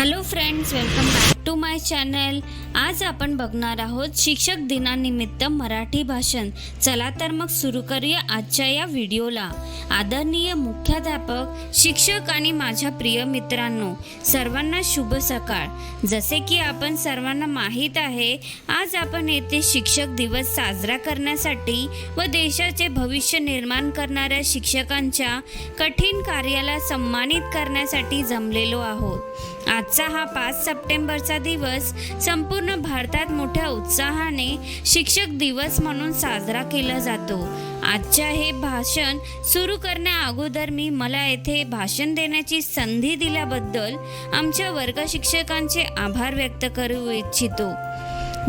Hello friends welcome back to my channel आज आपण बघणार आहोत शिक्षक दिनानिमित्त मराठी भाषण. चला तर मग सुरू करूया आजच्या या व्हिडिओला. आदरणीय मुख्याध्यापक शिक्षक आणि माझ्या प्रिय मित्रांनो सर्वांना शुभ सकाळ. जसे की आपण सर्वांना माहीत आहे आज आपण येथे शिक्षक दिवस साजरा करण्यासाठी व देशाचे भविष्य निर्माण करणाऱ्या शिक्षकांच्या कठीण कार्याला सन्मानित करण्यासाठी जमलेलो आहोत. आजचा हा पाच सप्टेंबरचा दिवस संपूर्ण भारतात मोठ्या उत्साहाने शिक्षक दिवस म्हणून साजरा केला जातो. आजच्या हे भाषण सुरू करण्या अगोदर मी मला येथे भाषण देण्याची संधी दिल्याबद्दल आमच्या वर्ग शिक्षकांचे आभार व्यक्त करू इच्छितो.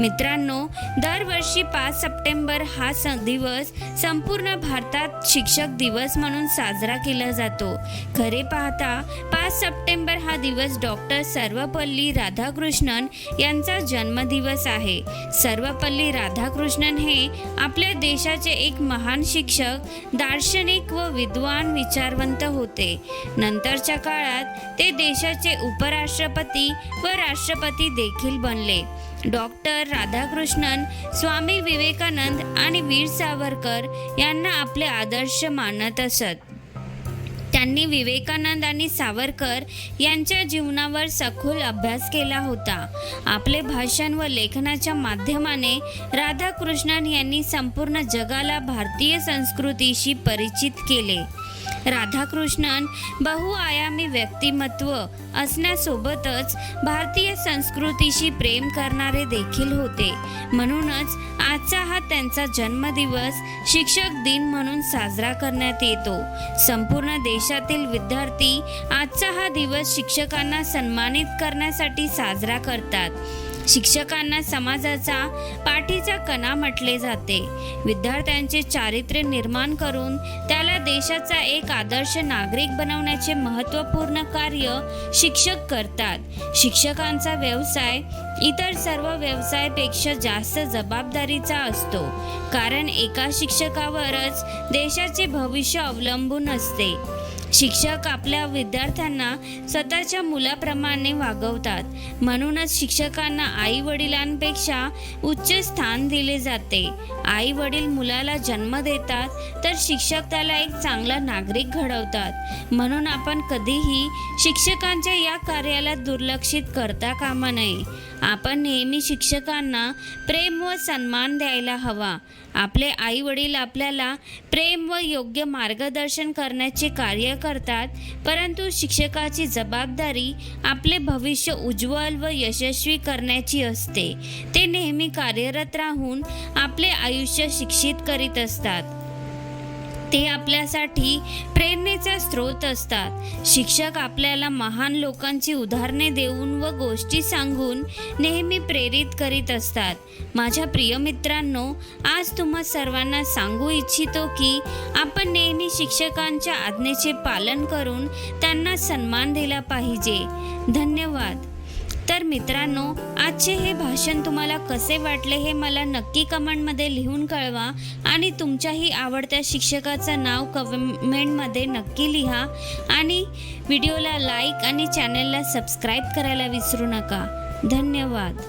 मित्रांनो दरवर्षी पाच सप्टेंबर हा स दिवस संपूर्ण भारतात शिक्षक दिवस म्हणून साजरा केला जातो. खरे पाहता पाच सप्टेंबर हा दिवस डॉक्टर सर्वपल्ली राधाकृष्णन यांचा जन्मदिवस आहे. सर्वपल्ली राधाकृष्णन हे आपल्या देशाचे एक महान शिक्षक दार्शनिक व विद्वान विचारवंत होते. नंतरच्या काळात ते देशाचे उपराष्ट्रपती व राष्ट्रपती देखील बनले. डॉक्टर राधाकृष्णन स्वामी विवेकानंद आणि वीर सावरकर यांना आपले आदर्श मानत असत. त्यांनी विवेकानंद आणि सावरकर यांच्या जीवनावर सखोल अभ्यास केला होता. आपले भाषण व लेखनाच्या माध्यमाने राधाकृष्णन यांनी संपूर्ण जगाला भारतीय संस्कृतीशी परिचित केले. राधाकृष्णन बहुआयामी व्यक्तिमत्व असण्यासोबतच भारतीय संस्कृतीशी प्रेम करणारे देखील होते. म्हणूनच आजचा हा त्यांचा जन्मदिवस शिक्षक दिन म्हणून साजरा करण्यात येतो. संपूर्ण देशातील विद्यार्थी आजचा हा दिवस शिक्षकांना सन्मानित करण्यासाठी साजरा करतात. शिक्षकांना समाजाचा पाठीचा कणा म्हटले जाते. विद्यार्थ्यांचे चारित्र्य निर्माण करून त्याला देशाचा एक आदर्श नागरिक बनवण्याचे महत्त्वपूर्ण कार्य शिक्षक करतात. शिक्षकांचा व्यवसाय इतर सर्व व्यवसायापेक्षा जास्त जबाबदारीचा असतो. कारण एका शिक्षकावरच देशाचे भविष्य अवलंबून असते. शिक्षक आपल्या विद्यार्थ्यांना स्वतःच्या मुलाप्रमाणे वागवतात. म्हणूनच शिक्षकांना आई वडिलांपेक्षा उच्च स्थान दिले जाते. आई वडील मुलाला जन्म देतात तर शिक्षक त्याला एक चांगला नागरिक घडवतात. म्हणून आपण कधीही शिक्षकांच्या या कार्याला दुर्लक्षित करता कामा नये. आपण नेहमी शिक्षकांना प्रेम व सन्मान द्यायला हवा. आपले आई वडील आपल्याला प्रेम व योग्य मार्गदर्शन करण्याचे कार्य करतात परंतु शिक्षकाची जबाबदारी आपले भविष्य उज्ज्वल व यशस्वी करण्याची असते. ते नेहमी कार्यरत राहून आपले आयुष्य शिक्षित करीत असतात. ते आपल्यासाठी प्रेरणेचा स्रोत असतात. शिक्षक आपल्याला महान लोकांची उदाहरणे देऊन व गोष्टी सांगून नेहमी प्रेरित करीत असतात. माझ्या प्रिय मित्रांनो आज तुम्हा सर्वांना सांगू इच्छितो की आपण नेहमी शिक्षकांच्या आज्ञेचे पालन करून त्यांना सन्मान दिला पाहिजे. धन्यवाद. तर मित्रांनो आजचे हे भाषण तुम्हाला कसे वाटले हे मला नक्की कमेंटमध्ये लिहून कळवा आणि तुमच्याही आवडत्या शिक्षकाचं नाव कमेंटमध्ये नक्की लिहा. आणि व्हिडिओला लाईक आणि चॅनलला सबस्क्राईब करायला विसरू नका. धन्यवाद.